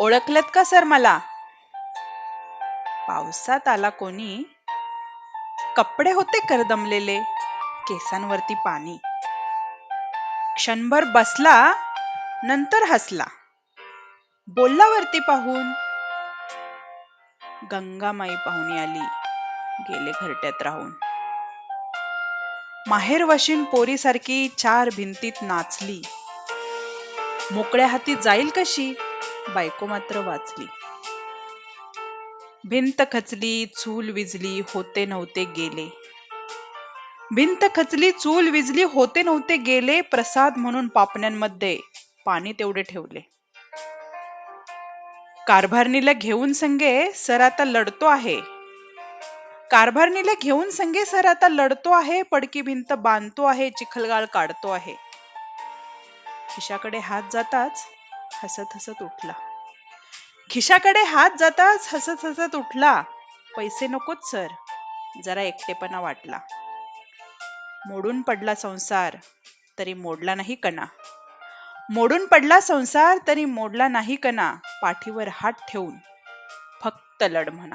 ओळखलत का सर मला? पावसात आला कोणी? कपडे होते करदमलेले केसांवरती पाणी. क्षणभर बसला नंतर हसला. बोलला वरती पाहून. गंगामाई पाहुणी आली गेले घरट्यात राहून. माहेर वशीन पोरीसारखी चार भिंतीत नाचली. मोकळ्या हाती जाईल कशी? बायको मात्र वाचली. भिंत खचली चूल विजली होते नव्हते गेले. भिंत खचली चूल विजली होते नव्हते गेले प्रसाद म्हणून पापण्यांमध्ये पाणी तेवढे ठेवले. कारभारणीला घेऊन संगे सर आता लढतो आहे. कारभारणीला घेऊन संगे सर आता लढतो आहे पडकी भिंत बांधतो आहे चिखलगाळ काढतो आहे. खिशाकडे हात जाताच हसत हसत उठला. खिशाकडे हात जाताच हसत हसत उठला. पैसे नकोत सर. जरा एकटेपणा वाटला. मोडून पडला संसार तरी मोडला नाही कणा. मोडून पडला संसार तरी मोडला नाही कणा. पाठीवर हात ठेवून. फक्त लढ म्हणा.